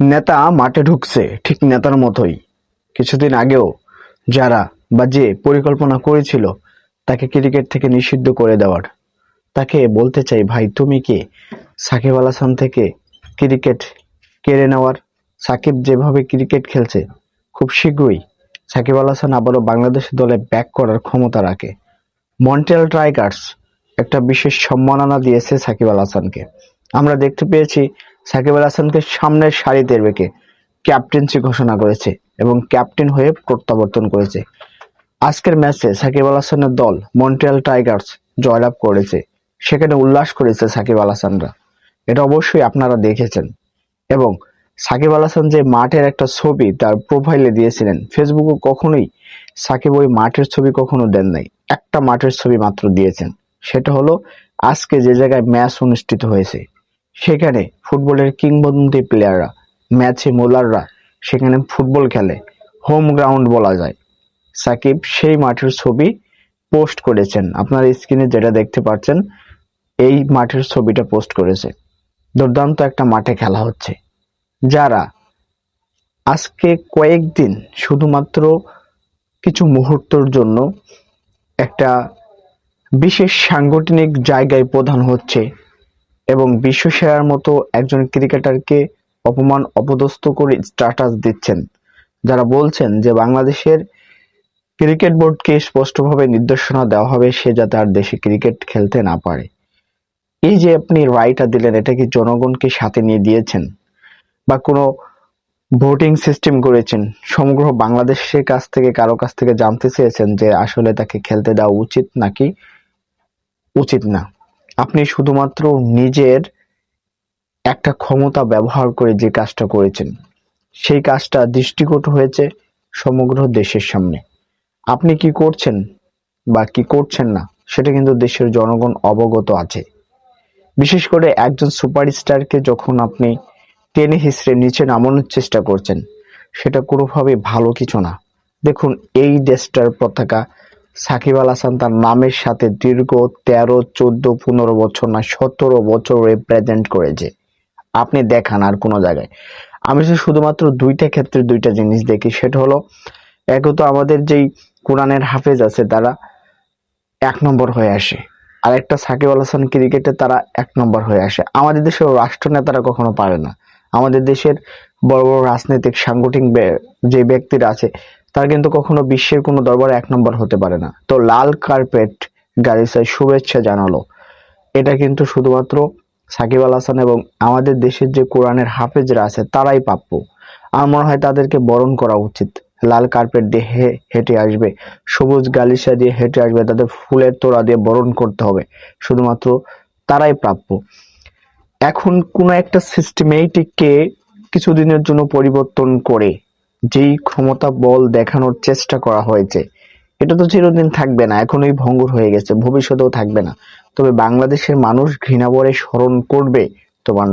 নেতা মাঠে ঢুকছে, ঠিক নেতার মতোই। কিছুদিন আগেও যারা বা যে পরিকল্পনা করেছিল, তাকে ক্রিকেট থেকে নিষিদ্ধ করে দেওয়ার। তাকে বলতে চাই, ভাই, তুমি কি? সাকিব আল হাসান থেকে ক্রিকেট কেড়ে নেওয়ার। সাকিব যেভাবে ক্রিকেট খেলছে, খুব শীঘ্রই সাকিব আল হাসান আবারও বাংলাদেশ দলে ব্যাক করার ক্ষমতা রাখে। মন্টেল টাইগার্স একটা বিশেষ সম্মাননা দিয়েছে সাকিব আল হাসানকে। আমরা দেখতে পেয়েছি সাকিব আল হাসানকে সামনের সারিতে রেখে ক্যাপ্টেন্সি ঘোষণা করেছে এবং ক্যাপ্টেন হয়ে প্রত্যাবর্তন করেছে। আজকের ম্যাচে সাকিব আল হাসানের দল মন্ট্রিয়াল টাইগার্স জয়লাভ করেছে। সেখানে উল্লাস করেছে সাকিব আল হাসানরা। এটা অবশ্যই আপনারা দেখেছেন। এবং সাকিব আল হাসান যে মাঠের একটা ছবি তার প্রোফাইলে দিয়েছিলেন ফেসবুকে কখনোই সাকিব ওই মাঠের ছবি কখনো দেন নাই। একটা মাঠের ছবি মাত্র দিয়েছেন। সেটা হলো আজকে যে জায়গায় ম্যাচ অনুষ্ঠিত হয়েছে। সেখানে ফুটবলের কিংবদন্তি প্লেয়াররা ম্যাচে বোলাররা সেখানে ফুটবল খেলে। হোম গ্রাউন্ড বলা যায়। সাকিব সেই মাঠের ছবি পোস্ট করেছেন। আপনার স্ক্রিনে যেটা দেখতে পাচ্ছেন, এই মাঠের ছবিটা পোস্ট করেছে। দুর্দান্ত একটা মাঠে খেলা হচ্ছে। যারা আজকে কয়েকদিন শুধুমাত্র কিছু মুহূর্তর জন্য একটা বিশেষ সাংগঠনিক জায়গায় প্রধান হচ্ছে এবং বিশ্বসেরার মতো একজন ক্রিকেটারকে অপমান, অপদস্থ করে স্ট্যাটাস দিচ্ছেন, যারা বলছেন যে বাংলাদেশের ক্রিকেট বোর্ডকে স্পষ্টভাবে নির্দেশনা দেওয়া হবে সে যাতে আর দেশে ক্রিকেট খেলতে না পারে। এই যে আপনি রায়টা দিলেন, এটা কি জনগণকে সাথে নিয়ে দিয়েছেন? বা কোনো ভোটিং সিস্টেম করেছেন? সমগ্র বাংলাদেশের কাছ থেকে, কারও কাছ থেকে জানতে চেয়েছেন যে আসলে তাকে খেলতে দেওয়া উচিত নাকি উচিত না? আপনি শুধুমাত্র নিজের একটা ক্ষমতা ব্যবহার করে যে কাজটা করেছেন, সেই কাজটা দৃষ্টিকটু হয়েছে সমগ্র দেশের সামনে। আপনি কি করছেন বা কি করছেন না, সেটা কিন্তু দেশের জনগণ অবগত আছে। বিশেষ করে একজন সুপারস্টারকে যখন আপনি টেনে হিসড়ে নিচে নামানোর চেষ্টা করছেন, সেটা কোনোভাবে ভালো কিছু না। দেখুন, এই দেশটার পতাকা সাকিব আল হাসান তার নামের সাথে দীর্ঘ তেরো, চোদ্দ, পনেরো বছর না সতেরো বছর রিপ্রেজেন্ট করেছে। আপনি দেখান আর কোনো জায়গায়। আমি শুধুমাত্র দুইটা ক্ষেত্রে দুইটা জিনিস দেখি, সেটা হলো একত আমাদের যেই কোরআনের হাফেজ আছে, তারা এক নম্বর হয়ে আসে। আর একটা সাকিব আল হাসান ক্রিকেটে তারা এক নম্বর হয়ে আসে। আমাদের দেশের রাষ্ট্রনেতারা কখনো পারে না। আমাদের দেশের বড় বড় রাজনৈতিক সাংগঠনিক যে ব্যক্তিরা আছে তারা কিন্তু কখনো বিশ্বের কোনো দরবারে এক নম্বর হতে পারে না। তো লাল কার্পেট গালিসায় শুভেচ্ছা জানালো। এটা কিন্তু শুধুমাত্র সাকিব আল হাসান এবং আমাদের দেশের যে কোরআনের হাফেজরা আছে, তারাই প্রাপ্য। আমার মনে হয় তাদেরকে বরণ করা উচিত। লাল কার্পেট দিয়ে হেঁটে আসবে, সবুজ গালিসা দিয়ে হেঁটে আসবে, তাদের ফুলের তোড়া দিয়ে বরণ করতে হবে। শুধুমাত্র তারাই প্রাপ্য। এখন কোনো একটা সিস্টেমেটিককে কিছুদিনের জন্য পরিবর্তন করে যেই ক্ষমতা বল দেখানোর চেষ্টা করা হয়েছে, এটা তো চিরদিন থাকবে না, এখনই ভঙ্গুর হয়ে গেছে, ভবিষ্যতেও থাকবে না। তবে বাংলাদেশের মানুষ ঘৃণাভরে স্মরণ করবে তোমার